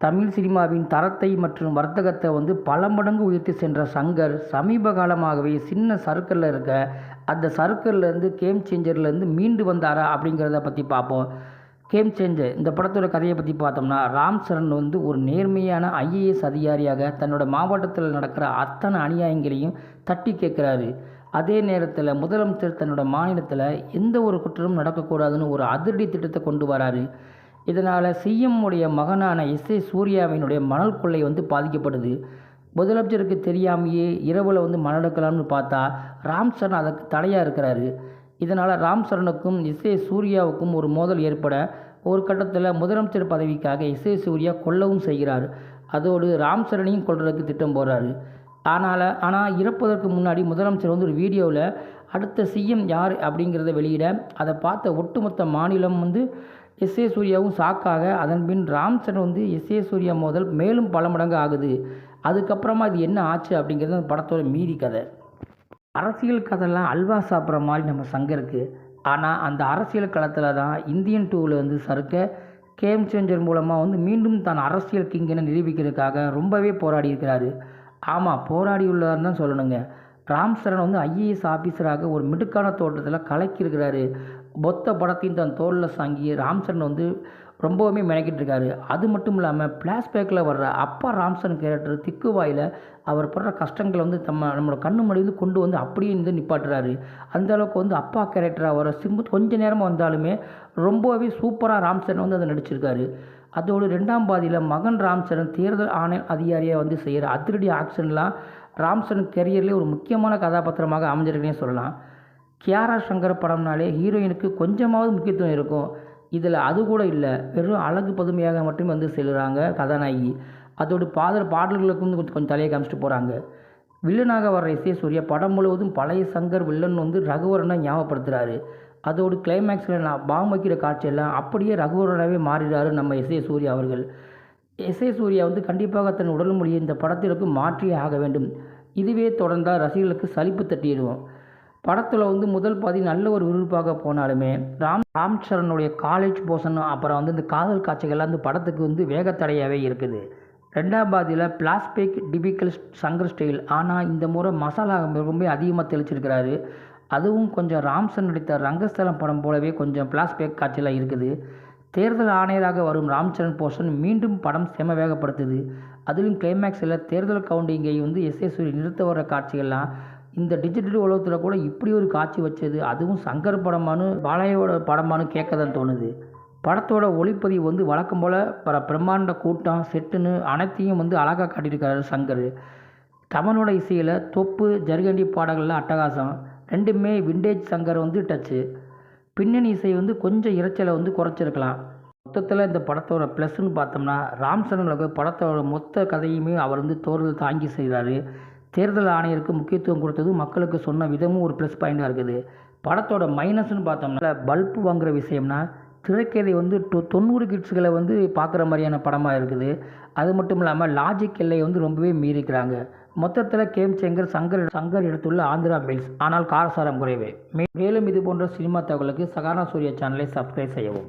தமிழ் சினிமாவின் தரத்தை மற்றும் வர்த்தகத்தை வந்து பல மடங்கு உயர்த்தி சென்ற சங்கர் சமீப காலமாகவே சின்ன சர்க்கிளில் இருக்க அந்த சர்க்கிள்லேருந்து கேம் சேஞ்சர்லேருந்து மீண்டு வந்தாரா அப்படிங்கிறத பற்றி பார்ப்போம். கேம் சேஞ்சர் இந்த படத்தோட கதையை பற்றி பார்த்தோம்னா ராம் சரண் வந்து ஒரு நேர்மையான ஐஏஎஸ் அதிகாரியாக தன்னோட மாவட்டத்தில் நடக்கிற அத்தனை அநியாயங்களையும் தட்டி கேட்குறாரு. அதே நேரத்தில் முதலமைச்சர் தன்னோட மாநிலத்தில் எந்த ஒரு குற்றமும் நடக்கக்கூடாதுன்னு ஒரு அதிரடி திட்டத்தை கொண்டு வராரு. இதனால் சிஎம்முடைய மகனான எஸ் ஏ சூர்யாவினுடைய மணல் கொள்ளை வந்து பாதிக்கப்படுது. முதலமைச்சருக்கு தெரியாமையே இரவில் வந்து மணல் எடுக்கலாம்னு பார்த்தா ராம் சரண் அதற்கு தடையாக இருக்கிறாரு. இதனால் ராம் சரணுக்கும் எஸ் ஏ சூர்யாவுக்கும் ஒரு மோதல் ஏற்பட ஒரு கட்டத்தில் முதலமைச்சர் பதவிக்காக எஸ் ஏ சூர்யா கொல்லவும் செய்கிறார். அதோடு ராம் சரணையும் கொல்றதுக்கு திட்டம் போடுறாரு. ஆனால் ஆனால் இறப்பதற்கு முன்னாடி முதலமைச்சர் வந்து ஒரு வீடியோவில் அடுத்த சிஎம் யார் அப்படிங்கிறத வெளியிட அதை பார்த்த ஒட்டுமொத்த மாநிலம் வந்து எஸ் ஏ சூர்யாவும் ஷாக்காக அதன் பின் ராம் சரண் வந்து எஸ் ஏ சூர்யா மோதல் மேலும் பல மடங்கு ஆகுது. அதுக்கப்புறமா இது என்ன ஆச்சு அப்படிங்கிறது அந்த படத்தோட மீதி கதை. அரசியல் கதைலாம் அல்வா சாப்பிட்ற மாதிரி நம்ம சங்கருக்கு ஆனால் அந்த அரசியல் களத்தில் தான் இந்தியன் டூவில் வந்து சறுக்க கேம் சேஞ்சர் மூலமாக வந்து மீண்டும் தான் அரசியல் கிங்கனை நிரூபிக்கிறதுக்காக ரொம்பவே போராடி இருக்கிறாரு. ஆமாம் போராடி உள்ளார்னு தான் சொல்லணுங்க. ராம் சரண் வந்து ஐஏஎஸ் ஆஃபீஸராக ஒரு மிடுக்கான தோட்டத்தில் கலக்கியிருக்கிறாரு மொத்த படத்தையும் தன் தோளில் சாங்கி ராம்சரண் வந்து ரொம்பவுமே மெனக்கிட்டு இருக்காரு. அது மட்டும் இல்லாமல் ஃப்ளாஷ்பேக்கில் வர்ற அப்பா ராம்சன் கேரக்டர் திக்குவாயில் அவர் படுற கஷ்டங்களை வந்து நம்ம நம்மளோட கண்ணு முன்னாடி வந்து கொண்டு வந்து அப்படியே வந்து நிப்பாட்டுறாரு. அந்த அளவுக்கு வந்து அப்பா கேரக்டராக வர சிம்பு கொஞ்ச நேரமாக வந்தாலுமே ரொம்பவே சூப்பராக ராம்சரன் வந்து அதை நடிச்சிருக்காரு. அதோடு ரெண்டாம் பாதியில் மகன் ராம்சரன் தேர்தல் ஆணைய அதிகாரியாக வந்து செய்கிற அதிரடி ஆக்ஷன்லாம் ராம்சரன் கெரியர்லேயே ஒரு முக்கியமான கதாபாத்திரமாக அமைஞ்சிருக்குன்னே சொல்லலாம். கியாரா சங்கர் படம்னாலே ஹீரோயினுக்கு கொஞ்சமாவது முக்கியத்துவம் இருக்கும். இதில் அது கூட இல்லை வெறும் அழகு பதுமையாக மட்டுமே வந்து செல்கிறாங்க கதாநாயகி. அதோடு பாடல்களுக்கு பாடல்களுக்கும் கொஞ்சம் கொஞ்சம் தலையை காமிச்சிட்டு போகிறாங்க வில்லனாக வர்ற இசை சூர்யா படம் முழுவதும் பழைய சங்கர் வில்லன் வந்து ரகுவரனை ஞாபகப்படுத்துகிறாரு அதோடு கிளைமேக்ஸில் நான் பாம் வைக்கிற காட்சியெல்லாம் அப்படியே ரகுவரனாகவே மாறிடுறாரு நம்ம இசை சூர்யா அவர்கள். இசை சூர்யா வந்து கண்டிப்பாக தன் உடல் மொழியை இந்த படத்திற்கு மாற்றியே ஆக வேண்டும். இதுவே தொடர்ந்தால் ரசிகர்களுக்கு சலிப்பு தட்டிடுவோம். படத்தில் வந்து முதல் பாதி நல்ல ஒரு விறுவிறுப்பாக போனாலுமே ராம் ராம் சரணுடைய காலேஜ் போர்ஷன் அப்புறம் வந்து இந்த காதல் காட்சிகள்லாம் அந்த படத்துக்கு வந்து வேகத்தடையாகவே இருக்குது. ரெண்டாம் பாதியில் பிளாஸ்பேக் டிபிக்கல் சங்கர் ஸ்டைல் ஆனால் இந்த முறை மசாலா ரொம்ப அதிகமாக தெளிச்சிருக்கிறாரு. அதுவும் கொஞ்சம் ராம்சன் நடித்த ரங்கஸ்தலம் படம் போலவே கொஞ்சம் பிளாஸ்பேக் காட்சியெல்லாம் இருக்குது. தேர்தல் ஆணையராக வரும் ராம்சரண் போஷன் மீண்டும் படம் செம வேகப்படுத்துது. அதிலும் கிளைமேக்ஸில் தேர்தல் கவுண்டிங்கை வந்து எஸ் எஸ் சூரி நிறுத்த வர காட்சிகள்லாம் இந்த டிஜிட்டல் உலகத்தில் கூட இப்படி ஒரு காட்சி வச்சது. அதுவும் சங்கர் படமானு பாலையோட படமானு கேட்க தான் தோணுது. படத்தோட ஒளிப்பதிவு வந்து வழக்கம் போல் பல பிரம்மாண்ட கூட்டம் செட்டுன்னு அனைத்தையும் வந்து அழகாக காட்டியிருக்காரு சங்கர். தமனோட இசையில் தொப்பு ஜருகண்டி பாடல்களில் அட்டகாசம். ரெண்டுமே விண்டேஜ் சங்கர் வந்து டச்சு பின்னணி இசை வந்து கொஞ்சம் இரைச்சலை வந்து குறைச்சிருக்கலாம். மொத்தத்தில் இந்த படத்தோட ப்ளஸ்ன்னு பார்த்தோம்னா ராம்சரன் படத்தோட மொத்த கதையுமே அவர் வந்து தோறுதல் தாங்கி செய்கிறாரு தேர்தல் ஆணையருக்கு முக்கியத்துவம் கொடுத்தது மக்களுக்கு சொன்ன விதமும் ஒரு ப்ளஸ் பாயிண்ட்டாக இருக்குது. படத்தோட மைனஸ்னு பார்த்தோம்னா பல்பு வாங்குகிற விஷயம்னா திரைக்கதை வந்து டொ தொண்ணூறு கிட்ஸுகளை வந்து பார்க்குற மாதிரியான படமாக இருக்குது. அது மட்டும் இல்லாமல் லாஜிக் எல்லை வந்து ரொம்பவே மீறிக்கிறாங்க. மொத்தத்தில் கேம் சேங்கர் சங்கர் சங்கர் எடுத்துள்ள ஆந்திரா மில்ஸ் ஆனால் காரசாரம் குறைவே. மேலும் இது போன்ற சினிமா தகவலுக்கு சகானா சூர்யா சேனலை சப்ஸ்கிரைப் செய்யவும்.